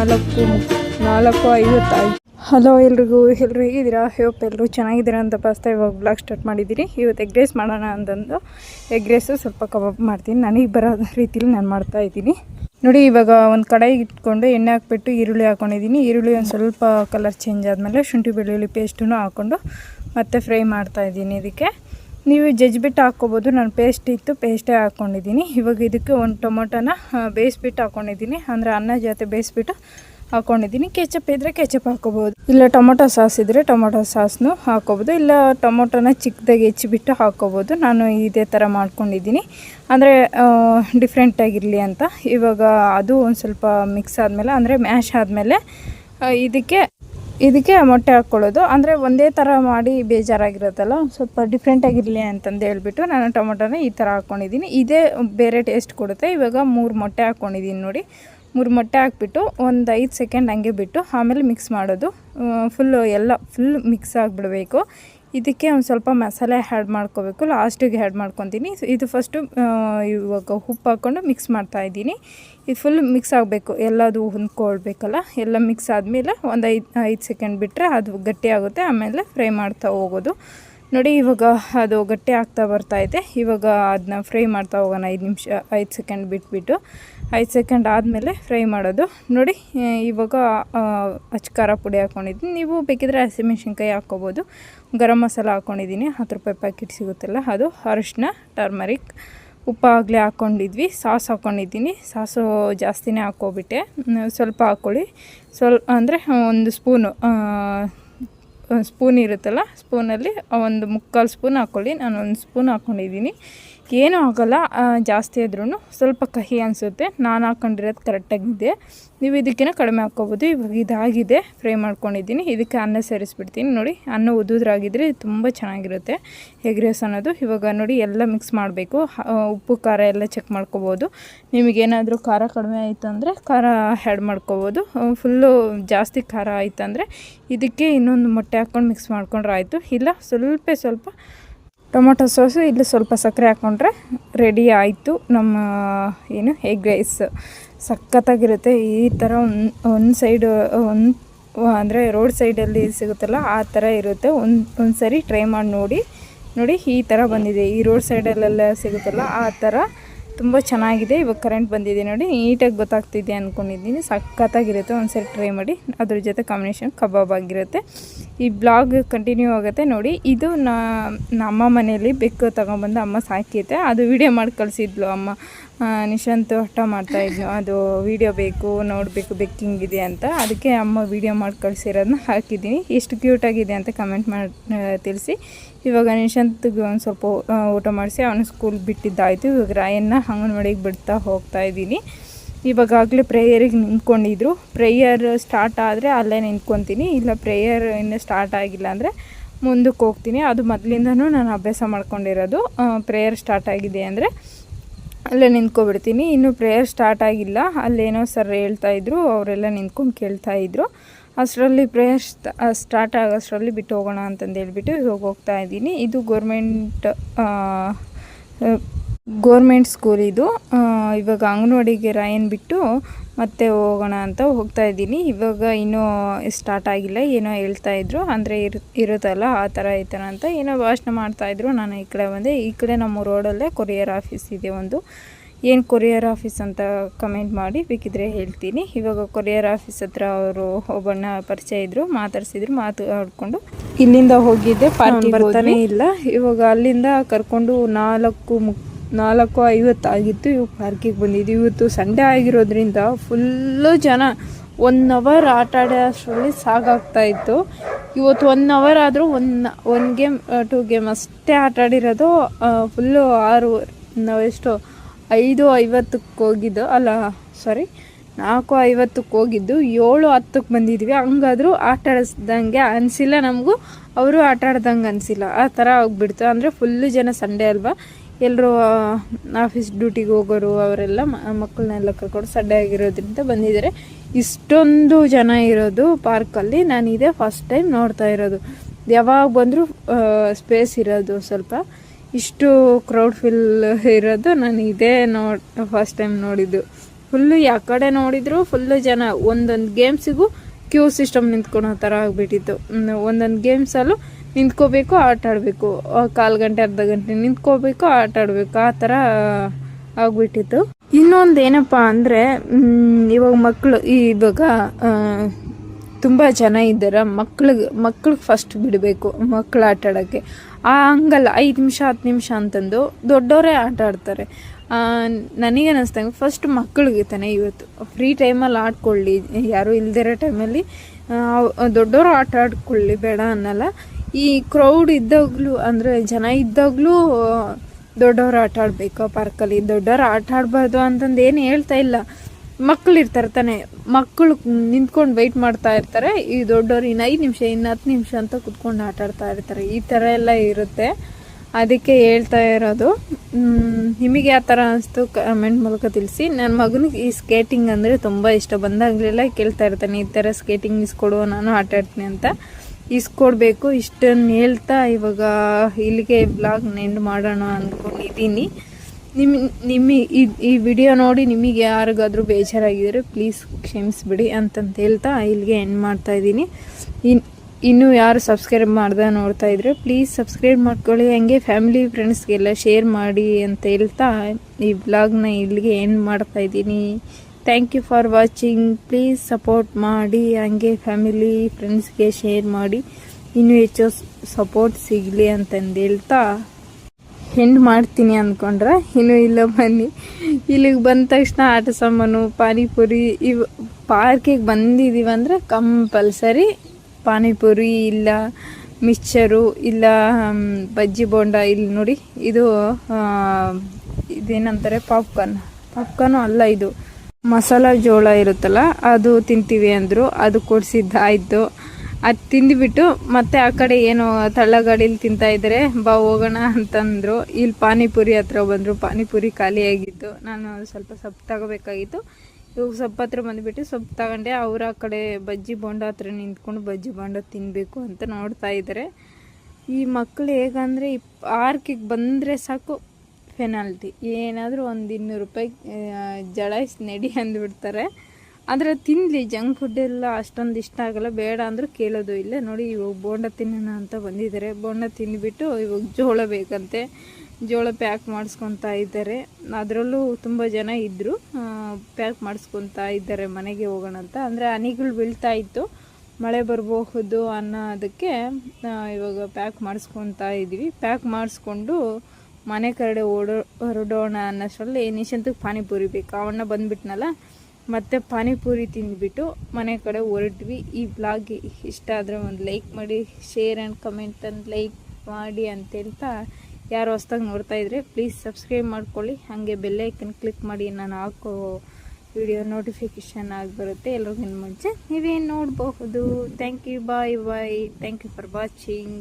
ನಾಲ್ಕು ನಾಲ್ಕು ಐವತ್ತಾಯ್ತು ಹಲೋ ಎಲ್ರಿಗೂ ಎಲ್ಲರೂ ಹೇಗಿದ್ದೀರಾ? ಹೋಪ್ ಎಲ್ಲರೂ ಚೆನ್ನಾಗಿದ್ದೀರಾ ಅಂತ ಪಾಸ್ತಾ ಇವಾಗ ಬ್ಲಾಗ್ ಸ್ಟಾರ್ಟ್ ಮಾಡಿದ್ದೀರಿ. ಇವತ್ತು ಎಗ್ ರೈಸ್ ಮಾಡೋಣ ಅಂತಂದು ಎಗ್ ರೈಸು ಸ್ವಲ್ಪ ಕಬಾಬ್ ಮಾಡ್ತೀನಿ. ನನಗೆ ಬರೋ ರೀತಿಲಿ ನಾನು ಮಾಡ್ತಾ ಇದ್ದೀನಿ. ನೋಡಿ, ಇವಾಗ ಒಂದು ಕಡಾಯಿಗೆ ಇಟ್ಕೊಂಡು ಎಣ್ಣೆ ಹಾಕ್ಬಿಟ್ಟು ಈರುಳ್ಳಿ ಹಾಕ್ಕೊಂಡಿದ್ದೀನಿ ಈರುಳ್ಳಿ ಒಂದು ಸ್ವಲ್ಪ ಕಲರ್ ಚೇಂಜ್ ಆದಮೇಲೆ ಶುಂಠಿ ಬೆಳ್ಳುಳ್ಳಿ ಪೇಸ್ಟನ್ನು ಹಾಕ್ಕೊಂಡು ಮತ್ತೆ ಫ್ರೈ ಮಾಡ್ತಾ ಇದ್ದೀನಿ ಇದಕ್ಕೆ. ನೀವು ಜಜ್ಬಿಟ್ಟು ಹಾಕ್ಕೋಬೋದು. ನಾನು ಪೇಸ್ಟ್ ಇತ್ತು ಪೇಸ್ಟೇ ಹಾಕ್ಕೊಂಡಿದ್ದೀನಿ ಇವಾಗ ಇದಕ್ಕೆ ಒಂದು ಟೊಮೊಟೊನ ಬೇಯಿಸ್ಬಿಟ್ಟು ಹಾಕ್ಕೊಂಡಿದ್ದೀನಿ ಅಂದರೆ ಅನ್ನ ಜೊತೆ ಬೇಯಿಸ್ಬಿಟ್ಟು ಹಾಕ್ಕೊಂಡಿದ್ದೀನಿ ಕೆಚಪ್ ಇದ್ದರೆ ಕೆಚಪ್ ಹಾಕ್ಕೋಬೋದು. ಇಲ್ಲ ಟೊಮೊಟೊ ಸಾಸ್ ಇದ್ದರೆ ಟೊಮೊಟೊ ಸಾಸ್ನು ಹಾಕ್ಕೋಬೋದು. ಇಲ್ಲ ಟೊಮೊಟೊನ ಚಿಕ್ಕದಾಗಿ ಹೆಚ್ಚಿಬಿಟ್ಟು ಹಾಕ್ಕೋಬೋದು. ನಾನು ಇದೇ ಥರ ಮಾಡ್ಕೊಂಡಿದ್ದೀನಿ. ಅಂದರೆ ಡಿಫ್ರೆಂಟಾಗಿರಲಿ ಅಂತ. ಇವಾಗ ಅದು ಒಂದು ಸ್ವಲ್ಪ ಮಿಕ್ಸ್ ಆದಮೇಲೆ, ಅಂದರೆ ಮ್ಯಾಶ್ ಆದಮೇಲೆ ಇದಕ್ಕೆ ಇದಕ್ಕೆ ಮೊಟ್ಟೆ ಹಾಕ್ಕೊಳ್ಳೋದು. ಅಂದರೆ ಒಂದೇ ಥರ ಮಾಡಿ ಬೇಜಾರಾಗಿರುತ್ತಲ್ಲ, ಸ್ವಲ್ಪ ಡಿಫ್ರೆಂಟಾಗಿರಲಿ ಅಂತಂದು ಹೇಳ್ಬಿಟ್ಟು ನಾನು ಟೊಮೊಟೊನ ಈ ಥರ ಹಾಕ್ಕೊಂಡಿದ್ದೀನಿ ಇದೇ ಬೇರೆ ಟೇಸ್ಟ್ ಕೊಡುತ್ತೆ. ಇವಾಗ ಮೂರು ಮೊಟ್ಟೆ ಹಾಕ್ಕೊಂಡಿದ್ದೀನಿ ನೋಡಿ. ಮೂರು ಮೊಟ್ಟೆ ಹಾಕ್ಬಿಟ್ಟು ಒಂದು ಐದು ಸೆಕೆಂಡ್ ಹಂಗೆ ಬಿಟ್ಟು ಆಮೇಲೆ ಮಿಕ್ಸ್ ಮಾಡೋದು. ಫುಲ್ಲು ಎಲ್ಲ ಫುಲ್ ಮಿಕ್ಸ್ ಆಗಿಬಿಡಬೇಕು. ಇದಕ್ಕೆ ಒಂದು ಸ್ವಲ್ಪ ಮಸಾಲೆ ಹ್ಯಾಡ್ ಮಾಡ್ಕೋಬೇಕು. ಲಾಸ್ಟಿಗೆ ಹ್ಯಾಡ್ ಮಾಡ್ಕೊತೀನಿ. ಇದು ಫಸ್ಟು ಇವಾಗ ಉಪ್ಪು ಹಾಕ್ಕೊಂಡು ಮಿಕ್ಸ್ ಮಾಡ್ತಾ ಇದ್ದೀನಿ. ಇದು ಫುಲ್ ಮಿಕ್ಸ್ ಆಗಬೇಕು. ಎಲ್ಲದು ಹೊಂದ್ಕೊಳ್ಬೇಕಲ್ಲ? ಎಲ್ಲ ಮಿಕ್ಸ್ ಆದಮೇಲೆ ಒಂದು ಐದು ಐದು ಸೆಕೆಂಡ್ ಬಿಟ್ಟರೆ ಅದು ಗಟ್ಟಿ ಆಗುತ್ತೆ. ಆಮೇಲೆ ಫ್ರೈ ಮಾಡ್ತಾ ಹೋಗೋದು. ನೋಡಿ, ಇವಾಗ ಅದು ಗಟ್ಟಿ ಆಗ್ತಾ ಬರ್ತಾ ಇದೆ. ಇವಾಗ ಅದನ್ನ ಫ್ರೈ ಮಾಡ್ತಾ ಹೋಗೋಣ. ಐದು ನಿಮಿಷ, ಐದು ಸೆಕೆಂಡ್ ಬಿಟ್ಬಿಟ್ಟು. ಐದು ಸೆಕೆಂಡ್ ಆದಮೇಲೆ ಫ್ರೈ ಮಾಡೋದು. ನೋಡಿ ಇವಾಗ ಅಚ್ಕಾರ ಪುಡಿ ಹಾಕ್ಕೊಂಡಿದ್ದೀನಿ ನೀವು ಬೇಕಿದ್ರೆ ಹಸಿಮೆಣ್ಸಿನ್ಕಾಯಿ ಹಾಕ್ಕೋಬೋದು. ಗರಂ ಮಸಾಲ ಹಾಕ್ಕೊಂಡಿದ್ದೀನಿ ಹತ್ತು ರೂಪಾಯಿ ಪ್ಯಾಕೆಟ್ ಸಿಗುತ್ತಲ್ಲ, ಅದು ಅರಿಶಿನ ಟರ್ಮರಿಕ್ ಉಪ್ಪು ಆಗಲೇ ಹಾಕ್ಕೊಂಡಿದ್ವಿ ಸಾಸ್ ಹಾಕ್ಕೊಂಡಿದ್ದೀನಿ ಸಾಸು ಜಾಸ್ತಿನೇ ಹಾಕ್ಕೊಬಿಟ್ಟೆ. ಸ್ವಲ್ಪ ಹಾಕ್ಕೊಳ್ಳಿ. ಸ್ವಲ್ಪ ಅಂದರೆ, ಒಂದು ಸ್ಪೂನು ಸ್ಪೂನ್ ಇರುತ್ತಲ್ಲ, ಸ್ಪೂನಲ್ಲಿ ಒಂದು ಮುಕ್ಕಾಲು ಸ್ಪೂನ್ ಹಾಕ್ಕೊಳ್ಳಿ. ನಾನು ಒಂದು ಸ್ಪೂನ್ ಹಾಕ್ಕೊಂಡಿದ್ದೀನಿ. ಏನೂ ಆಗೋಲ್ಲ ಜಾಸ್ತಿ ಆದ್ರೂ ಸ್ವಲ್ಪ ಕಹಿ ಅನಿಸುತ್ತೆ. ನಾನು ಹಾಕ್ಕೊಂಡಿರೋದು ಕರೆಕ್ಟಾಗಿದೆ ನೀವು ಇದಕ್ಕಿಂತ ಕಡಿಮೆ ಹಾಕ್ಕೋಬೋದು. ಇವಾಗ ಇದಾಗಿದೆ. ಫ್ರೈ ಮಾಡ್ಕೊಂಡಿದ್ದೀನಿ. ಇದಕ್ಕೆ ಅನ್ನ ಸೇರಿಸ್ಬಿಡ್ತೀನಿ. ನೋಡಿ, ಅನ್ನ ಉದುದ್ರಾಗಿದ್ದರೆ ತುಂಬ ಚೆನ್ನಾಗಿರುತ್ತೆ. ಎಗ್ ರೈಸ್ ಅನ್ನೋದು. ಇವಾಗ ನೋಡಿ, ಎಲ್ಲ ಮಿಕ್ಸ್ ಮಾಡಬೇಕು. ಉಪ್ಪು, ಖಾರ ಎಲ್ಲ ಚೆಕ್ ಮಾಡ್ಕೋಬೋದು. ನಿಮಗೇನಾದರೂ ಖಾರ ಕಡಿಮೆ ಆಯಿತು ಅಂದರೆ ಖಾರ ಆ್ಯಡ್ ಮಾಡ್ಕೋಬೋದು. ಫುಲ್ಲು ಜಾಸ್ತಿ ಖಾರ ಆಯಿತು ಅಂದರೆ ಇದಕ್ಕೆ ಇನ್ನೊಂದು ಮೊಟ್ಟೆ ಹಾಕ್ಕೊಂಡು ಮಿಕ್ಸ್ ಮಾಡ್ಕೊಂಡ್ರೆ ಆಯಿತು. ಇಲ್ಲ, ಸ್ವಲ್ಪ ಸ್ವಲ್ಪ ಟೊಮೊಟೊ ಸಾಸು ಇಲ್ಲಿ ಸ್ವಲ್ಪ ಸಕ್ಕರೆ ಹಾಕ್ಕೊಂಡ್ರೆ ರೆಡಿ ಆಯಿತು. ನಮ್ಮ, ಏನು ಎಗ್ ರೈಸ್ ಸಖತ್ತಾಗಿರುತ್ತೆ. ಈ ಥರ ಒಂದು ಒಂದು ಸೈಡ್ ಒಂದು ಅಂದರೆ ರೋಡ್ ಸೈಡಲ್ಲಿ ಸಿಗುತ್ತಲ್ಲ, ಆ ಥರ ಇರುತ್ತೆ. ಒಂದು ಒಂದು ಸರಿ ಟ್ರೈ ಮಾಡಿ ನೋಡಿ ನೋಡಿ ಈ ಥರ ಬಂದಿದೆ. ಈ ರೋಡ್ ಸೈಡಲ್ಲೆಲ್ಲ ಸಿಗುತ್ತಲ್ಲ, ಆ ಥರ ತುಂಬ ಚೆನ್ನಾಗಿದೆ. ಇವಾಗ ಕರೆಂಟ್ ಬಂದಿದೆ ನೋಡಿ. ನೀಟಾಗಿ ಗೊತ್ತಾಗ್ತಿದೆ ಅಂದ್ಕೊಂಡಿದ್ದೀನಿ ಸಖತ್ತಾಗಿರುತ್ತೆ. ಒಂದ್ಸರಿ ಟ್ರೈ ಮಾಡಿ. ಅದ್ರ ಜೊತೆ ಕಾಂಬಿನೇಷನ್ ಕಬಾಬ್ ಆಗಿರುತ್ತೆ. ಈ ಬ್ಲಾಗ್ ಕಂಟಿನ್ಯೂ ಆಗುತ್ತೆ ನೋಡಿ. ಇದು ನಮ್ಮ ಮನೆಯಲ್ಲಿ ಬೆಕ್ಕು ತಗೊಂಬಂದು ಅಮ್ಮ ಸಾಕಿದ್ದೆ ಅದು ವಿಡಿಯೋ ಮಾಡಿ ಕಳಿಸಿದ್ಲು ಅಮ್ಮ. ನಿಶಾಂತ್ ಹಠ ಮಾಡ್ತಾಯಿದ್ನು ಅದು ವಿಡಿಯೋ ಬೇಕು, ನೋಡಬೇಕು ಬೆಕ್ಕಿಂಗಿದೆ ಅಂತ. ಅದಕ್ಕೆ ಅಮ್ಮ ವಿಡಿಯೋ ಮಾಡಿ ಕಳಿಸಿರೋದನ್ನ ಹಾಕಿದ್ದೀನಿ. ಎಷ್ಟು ಕ್ಯೂಟಾಗಿದೆ ಅಂತ ಕಮೆಂಟ್ ಮಾಡಿ ತಿಳಿಸಿ. ಇವಾಗ ನಿಶಾಂತ್ಗೆ ಒಂದು ಸ್ವಲ್ಪ ಊಟ ಮಾಡಿಸಿ ಅವನು ಸ್ಕೂಲ್ ಬಿಟ್ಟಿದ್ದಾಯಿತು. ಇವಾಗ ರಾಯನ್ನ ಅಂಗನವಾಡಿಗೆ ಬಿಡ್ತಾ ಹೋಗ್ತಾ ಇದ್ದೀನಿ. ಇವಾಗಾಗಲೇ ಪ್ರೇಯರಿಗೆ ನಿಂತ್ಕೊಂಡಿದ್ರು. ಪ್ರೇಯರ್ ಸ್ಟಾರ್ಟ್ ಆದರೆ ಅಲ್ಲೇ ನಿಂತ್ಕೊತೀನಿ. ಇಲ್ಲ ಪ್ರೇಯರ್ ಇನ್ನೂ ಸ್ಟಾರ್ಟ್ ಆಗಿಲ್ಲ ಅಂದರೆ ಮುಂದಕ್ಕೆ ಹೋಗ್ತೀನಿ. ಅದು ಮೊದಲಿಂದನೂ ನಾನು ಅಭ್ಯಾಸ ಮಾಡ್ಕೊಂಡಿರೋದು. ಪ್ರೇಯರ್ ಸ್ಟಾರ್ಟ್ ಆಗಿದೆ ಅಂದರೆ ಅಲ್ಲೇ ನಿಂತ್ಕೊಬಿಡ್ತೀನಿ. ಇನ್ನು ಪ್ರೇಯರ್ ಸ್ಟಾರ್ಟ್ ಆಗಿಲ್ಲ. ಅಲ್ಲೇನೋ ಸರ್ ಹೇಳ್ತಾಯಿದ್ರು ಅವರೆಲ್ಲ ನಿಂತ್ಕೊಂಡು ಕೇಳ್ತಾಯಿದ್ರು ಅಷ್ಟರಲ್ಲಿ ಪ್ರೇಯರ್ ಸ್ಟಾರ್ಟ್ ಆಗೋಷ್ಟರಲ್ಲಿ ಬಿಟ್ಟು ಹೋಗೋಣ ಅಂತಂದೇಳ್ಬಿಟ್ಟು ಇವಾಗ ಹೋಗ್ತಾ ಇದ್ದೀನಿ. ಇದು ಗೋರ್ಮೆಂಟ್ ಗೋರ್ಮೆಂಟ್ ಸ್ಕೂಲ್ ಇದು. ಇವಾಗ ಅಂಗನವಾಡಿಗೆ ರಾಯನ್ ಬಿಟ್ಟು ಮತ್ತೆ ಹೋಗೋಣ ಅಂತ ಹೋಗ್ತಾ ಇದ್ದೀನಿ. ಇವಾಗ ಇನ್ನೂ ಸ್ಟಾರ್ಟ್ ಆಗಿಲ್ಲ, ಏನೋ ಹೇಳ್ತಾ ಇದ್ರು. ಅಂದರೆ ಇರು, ಇರುತ್ತಲ್ಲ, ಆ ಥರ ಈ ಥರ ಅಂತ ಏನೋ ಭಾಷಣ ಮಾಡ್ತಾಯಿದ್ರು ನಾನು ಈ ಕಡೆ ಬಂದೆ. ಈ ಕಡೆ ನಮ್ಮ ರೋಡಲ್ಲೇ ಕೊರಿಯರ್ ಆಫೀಸ್ ಇದೆ ಒಂದು. ಏನು ಕೊರಿಯರ್ ಆಫೀಸ್ ಅಂತ ಕಮೆಂಟ್ ಮಾಡಿ ಬೇಕಿದ್ರೆ ಹೇಳ್ತೀನಿ. ಇವಾಗ ಕೊರಿಯರ್ ಆಫೀಸ್ ಹತ್ರ ಅವರು ಒಬ್ಬಣ್ಣ ಪರಿಚಯ ಇದ್ರು ಮಾತಾಡ್ಸಿದ್ರು ಮಾತಾಡ್ಕೊಂಡು ಇಲ್ಲಿಂದ ಹೋಗಿದ್ದೆ ಪಾರ್ಟಿ ಬರ್ತಾನೆ ಇಲ್ಲ. ಇವಾಗ ಅಲ್ಲಿಂದ ಕರ್ಕೊಂಡು ನಾಲ್ಕು ಮುಕ್ ನಾಲ್ಕು ಐವತ್ತು ಆಗಿತ್ತು. ಇವಾಗ ಪಾರ್ಕಿಗೆ ಬಂದಿದ್ದು ಇವತ್ತು ಸಂಡೇ ಆಗಿರೋದ್ರಿಂದ ಫುಲ್ಲು ಜನ. ಒನ್ ಅವರ್ ಆಟ ಆಡೋಷ್ಟರಲ್ಲಿ ಸಾಗಾಗ್ತಾ ಇತ್ತು. ಇವತ್ತು ಒನ್ ಅವರ್ ಆದರೂ one one game two game ಅಷ್ಟೇ ಆಟ ಆಡಿರೋದು. ಫುಲ್ಲು ಆರು ನಾವು ಎಷ್ಟು ಐದು ಐವತ್ತಕ್ಕೆ ಹೋಗಿದ್ದು, ಅಲ್ಲ ಸಾರಿ ನಾಲ್ಕು ಐವತ್ತಕ್ಕೆ ಹೋಗಿದ್ದು, ಏಳು ಹತ್ತಕ್ಕೆ ಬಂದಿದ್ವಿ. ಹಂಗಾದ್ರೂ ಆಟ ಆಡಿಸ್ದಂಗೆ ಅನಿಸಿಲ್ಲ ನಮಗೂ. ಅವರು ಆಟ ಆಡ್ದಂಗೆ ಅನಿಸಿಲ್ಲ. ಆ ಥರ ಆಗಿಬಿಡ್ತು. ಅಂದರೆ ಫುಲ್ಲು ಜನ ಸಂಡೇ ಅಲ್ವಾ? ಎಲ್ಲರೂ ಆಫೀಸ್ ಡ್ಯೂಟಿಗೆ ಹೋಗೋರು, ಅವರೆಲ್ಲ ಮಕ್ಕಳನ್ನೆಲ್ಲ ಕರ್ಕೊಂಡು ಸಂಡೇ ಆಗಿರೋದ್ರಿಂದ ಬಂದಿದ್ದಾರೆ. ಇಷ್ಟೊಂದು ಜನ ಇರೋದು ಪಾರ್ಕಲ್ಲಿ ನಾನು ಇದೇ ಫಸ್ಟ್ ಟೈಮ್ ನೋಡ್ತಾ ಇರೋದು. ಯಾವಾಗ ಬಂದರೂ ಸ್ಪೇಸ್ ಇರೋದು ಸ್ವಲ್ಪ. ಇಷ್ಟು ಕ್ರೌಡ್ ಫಿಲ್ ಇರೋದು ನಾನು ಇದೇ ನೋಡ್ ಫಸ್ಟ್ ಟೈಮ್ ನೋಡಿದ್ದು. ಫುಲ್ಲು ಯಾವ ಕಡೆ ನೋಡಿದ್ರು ಫುಲ್ಲು ಜನ, ಒಂದೊಂದು ಗೇಮ್ಸಿಗೂ ಕ್ಯೂ ಸಿಸ್ಟಮ್ ನಿಂತ್ಕೊಳೋ ಥರ ಆಗಿಬಿಟ್ಟಿತ್ತು. ಒಂದೊಂದು ಗೇಮ್ಸಲ್ಲೂ ನಿಂತ್ಕೋಬೇಕು, ಆಟ ಆಡಬೇಕು. ಕಾಲು ಗಂಟೆ, ಅರ್ಧ ಗಂಟೆ ನಿಂತ್ಕೋಬೇಕು, ಆಟ ಆಡಬೇಕು. ಆ ಥರ ಆಗಿಬಿಟ್ಟಿತ್ತು. ಇನ್ನೊಂದು ಏನಪ್ಪ ಅಂದರೆ ಇವಾಗ ಮಕ್ಕಳು ಇವಾಗ ತುಂಬ ಜನ ಇದ್ದಾರೆ. ಮಕ್ಳಿಗೆ ಮಕ್ಳಿಗೆ ಫಸ್ಟ್ ಬಿಡಬೇಕು, ಮಕ್ಳು ಆಟ ಆಡೋಕ್ಕೆ. ಆ ಹಂಗಲ್ಲ, ಐದು ನಿಮಿಷ, ಹತ್ತು ನಿಮಿಷ ಅಂತಂದು ದೊಡ್ಡವರೇ ಆಟ ಆಡ್ತಾರೆ. ನನಗೆ ಅನ್ನಿಸ್ದಂಗೆ ಫಸ್ಟ್ ಮಕ್ಕಳಿಗೆ ತಾನೆ ಇವತ್ತು. ಫ್ರೀ ಟೈಮಲ್ಲಿ ಆಡ್ಕೊಳ್ಳಿ, ಯಾರೂ ಇಲ್ದಿರೋ ಟೈಮಲ್ಲಿ ದೊಡ್ಡವರು ಆಟ ಆಡ್ಕೊಳ್ಳಿ, ಬೇಡ ಅನ್ನಲ್ಲ. ಈ ಕ್ರೌಡ್ ಇದ್ದಾಗಲೂ ಅಂದರೆ ಜನ ಇದ್ದಾಗಲೂ ದೊಡ್ಡವರು ಆಟ ಆಡಬೇಕು ಪಾರ್ಕಲ್ಲಿ ದೊಡ್ಡವರು ಆಟ ಆಡಬಾರ್ದು ಅಂತಂದು ಏನು ಹೇಳ್ತಾ ಇಲ್ಲ. ಮಕ್ಕಳು ಇರ್ತಾರೆ ತಾನೆ. ಮಕ್ಕಳು ನಿಂತ್ಕೊಂಡು ವೆಯ್ಟ್ ಮಾಡ್ತಾ ಇರ್ತಾರೆ. ಈ ದೊಡ್ಡವರು ಇನ್ನು ಐದು ನಿಮಿಷ, ಇನ್ನು ಹತ್ತು ನಿಮಿಷ ಅಂತ ಕುತ್ಕೊಂಡು ಆಟ ಆಡ್ತಾ ಇರ್ತಾರೆ. ಈ ಥರ ಎಲ್ಲ ಇರುತ್ತೆ. ಅದಕ್ಕೆ ಹೇಳ್ತಾ ಇರೋದು ನಿಮಗೆ ಯಾವ ಥರ ಅನಿಸ್ತು ಕಮೆಂಟ್ ಮೂಲಕ ತಿಳಿಸಿ. ನನ್ನ ಮಗನಿಗೆ ಈ ಸ್ಕೇಟಿಂಗ್ ಅಂದರೆ ತುಂಬ ಇಷ್ಟ. ಬಂದಾಗಲೆಲ್ಲ ಕೇಳ್ತಾ ಇರ್ತಾನೆ, ಈ ಥರ ಸ್ಕೇಟಿಂಗ್ ಇಸ್ಕೊಡು ನಾನು ಆಟ ಆಡ್ತೀನಿ ಅಂತ. ಇಸ್ಕೊಡ್ಬೇಕು ಇಷ್ಟನ್ನು ಹೇಳ್ತಾ ಇವಾಗ ಇಲ್ಲಿಗೆ ಬ್ಲಾಗ್ ಎಂಡ್ ಮಾಡೋಣ ಅಂದ್ಕೊಂಡಿದ್ದೀನಿ ನಿಮ್ಮ ನಿಮ್ಮ, ಈ ವಿಡಿಯೋ ನೋಡಿ ನಿಮಗೆ ಯಾರಿಗಾದರೂ ಬೇಜಾರಾಗಿದ್ದರೆ ಪ್ಲೀಸ್ ಕ್ಷಮಿಸ್ಬಿಡಿ ಅಂತಂತ ಹೇಳ್ತಾ ಇಲ್ಲಿಗೆ ಎಂಡ್ ಮಾಡ್ತಾ ಇದ್ದೀನಿ. ಇನ್ನು ಇನ್ನೂ ಯಾರು ಸಬ್ಸ್ಕ್ರೈಬ್ ಮಾಡ್ದೆ ನೋಡ್ತಾ ಇದ್ರೆ ಪ್ಲೀಸ್ ಸಬ್ಸ್ಕ್ರೈಬ್ ಮಾಡ್ಕೊಳ್ಳಿ, ಹಂಗೆ ಫ್ಯಾಮಿಲಿ ಫ್ರೆಂಡ್ಸ್ಗೆಲ್ಲ ಶೇರ್ ಮಾಡಿ ಅಂತ ಹೇಳ್ತಾ ಈ ಬ್ಲಾಗ್ನ ಇಲ್ಲಿಗೆ ಎಂಡ್ ಮಾಡ್ತಾ ಇದ್ದೀನಿ. Thank you for watching please support ಮಾಡಿ, ಹಂಗೆ ಫ್ಯಾಮಿಲಿ ಫ್ರೆಂಡ್ಸ್ಗೆ ಶೇರ್ ಮಾಡಿ. ಇನ್ನೂ ಹೆಚ್ಚು ಸಪೋರ್ಟ್ ಸಿಗಲಿ ಅಂತಂದು ಹೇಳ್ತಾ ಹೆಂಡ್ ಮಾಡ್ತೀನಿ ಅಂದ್ಕೊಂಡ್ರೆ ಇನ್ನೂ ಇಲ್ಲ ಬನ್ನಿ. ಇಲ್ಲಿಗೆ ಬಂದ ತಕ್ಷಣ ಆಟ ಸಾಮಾನು, ಪಾನಿಪುರಿ ಇವು ಪಾರ್ಕಿಗೆ ಬಂದಿದ್ದೀವಿ ಅಂದರೆ ಕಂಪಲ್ಸರಿ ಪಾನಿಪುರಿ ಇಲ್ಲ ಮಿಕ್ಚರು ಇಲ್ಲ ಬಜ್ಜಿ ಬೋಂಡ ಇಲ್ಲಿ ನೋಡಿ. ಇದು ಇದೇನಂತಾರೆ, ಪಾಪ್ಕಾರ್ನ್. ಪಾಪ್ಕಾರ್ನು ಅಲ್ಲ ಇದು. ಮಸಾಲ ಜೋಳ ಇರುತ್ತಲ್ಲ, ಅದು ತಿಂತೀವಿ ಅಂದರು, ಅದು ಕೊಡಿಸಿದ್ದಾಯಿತು. ಅದು ತಿಂದುಬಿಟ್ಟು ಮತ್ತೆ ಆ ಕಡೆ ಏನು ತಳ್ಳಗಾಡಿಲಿ ತಿಂತಾ ಇದ್ದಾರೆ ಬಾ ಹೋಗೋಣ ಅಂತಂದರು. ಇಲ್ಲಿ ಪಾನಿಪುರಿ ಹತ್ರ ಬಂದರು. ಪಾನಿಪುರಿ ಖಾಲಿಯಾಗಿತ್ತು ನಾನು ಸ್ವಲ್ಪ ಸೊಪ್ಪು ತಗೋಬೇಕಾಗಿತ್ತು. ಇವಾಗ ಸೊಪ್ಪು ಹತ್ರ ಬಂದುಬಿಟ್ಟು ಸೊಪ್ಪು ತಗೊಂಡೆ. ಅವ್ರ ಆ ಕಡೆ ಬಜ್ಜಿ ಬೋಂಡ ಹತ್ರ ನಿಂತ್ಕೊಂಡು ಬಜ್ಜಿ ಬೋಂಡ ತಿನ್ನಬೇಕು ಅಂತ ನೋಡ್ತಾ ಇದ್ದಾರೆ ಈ ಮಕ್ಕಳು ಹೇಗಂದರೆ ಈ ಪಾರ್ಕಿಗೆ ಬಂದರೆ ಸಾಕು ಪೆನಾಲ್ಟಿ. ಏನಾದರೂ ಒಂದು ಇನ್ನೂರು ರೂಪಾಯಿ ಜಳಾಯಿಸಿ ನೆಡಿ ಅಂದ್ಬಿಡ್ತಾರೆ. ಆದರೆ ತಿನ್ನಲಿ ಜಂಕ್ ಫುಡ್ ಎಲ್ಲ ಅಷ್ಟೊಂದು ಇಷ್ಟ ಆಗಲ್ಲ, ಬೇಡ ಅಂದರೂ ಕೇಳೋದು ಇಲ್ಲ. ನೋಡಿ, ಇವಾಗ ಬೋಂಡ ತಿನ್ನೋಣ ಅಂತ ಬಂದಿದ್ದಾರೆ. ಬೋಂಡ ತಿಂದುಬಿಟ್ಟು ಇವಾಗ ಜೋಳ ಬೇಕಂತೆ. ಜೋಳ ಪ್ಯಾಕ್ ಮಾಡಿಸ್ಕೊತಾ ಇದ್ದಾರೆ. ಅದರಲ್ಲೂ ತುಂಬ ಜನ ಇದ್ದರು ಪ್ಯಾಕ್ ಮಾಡಿಸ್ಕೊತಾ ಇದ್ದಾರೆ, ಮನೆಗೆ ಹೋಗೋಣ ಅಂತ. ಅಂದರೆ ಹನಿಗಳು ಬೀಳ್ತಾ ಇತ್ತು. ಮಳೆ ಬರಬಹುದು ಅನ್ನೋದಕ್ಕೆ ಇವಾಗ ಪ್ಯಾಕ್ ಮಾಡಿಸ್ಕೊತಾ ಇದ್ವಿ. ಪ್ಯಾಕ್ ಮಾಡಿಸ್ಕೊಂಡು ಮನೆ ಕಡೆ ಓಡೋ, ಹೊರಡೋಣ ಅನ್ನೋಷ್ಟರಲ್ಲಿ ನಿಶಂತಕ್ಕೆ ಪಾನಿಪುರಿ ಬೇಕು. ಅವಣ್ಣ ಬಂದ್ಬಿಟ್ನಲ್ಲ ಮತ್ತೆ ಪಾನಿಪುರಿ ತಿಂದ್ಬಿಟ್ಟು ಮನೆ ಕಡೆ ಹೊರಟ್ವಿ. ಈ ಬ್ಲಾಗ್ ಇಷ್ಟ ಆದರೆ ಒಂದು ಲೈಕ್ ಮಾಡಿ share and comment and like ಮಾಡಿ ಅಂತ ಹೇಳ್ತಾ ಯಾರು ಹೊಸ್ದಾಗಿ ನೋಡ್ತಾ ಇದ್ರೆ ಪ್ಲೀಸ್ ಸಬ್ಸ್ಕ್ರೈಬ್ ಮಾಡ್ಕೊಳ್ಳಿ. ಹಾಗೆ ಬೆಲ್ಲೈಕನ್ ಕ್ಲಿಕ್ ಮಾಡಿ ನಾನು ಹಾಕೋ ವಿಡಿಯೋ ನೋಟಿಫಿಕೇಷನ್ ಆಗಿ ಬರುತ್ತೆ ಎಲ್ರಿಗಿಂತ ಮುಂಚೆ ನೀವೇನು ನೋಡಬಹುದು. Thank you bye bye thank you for watching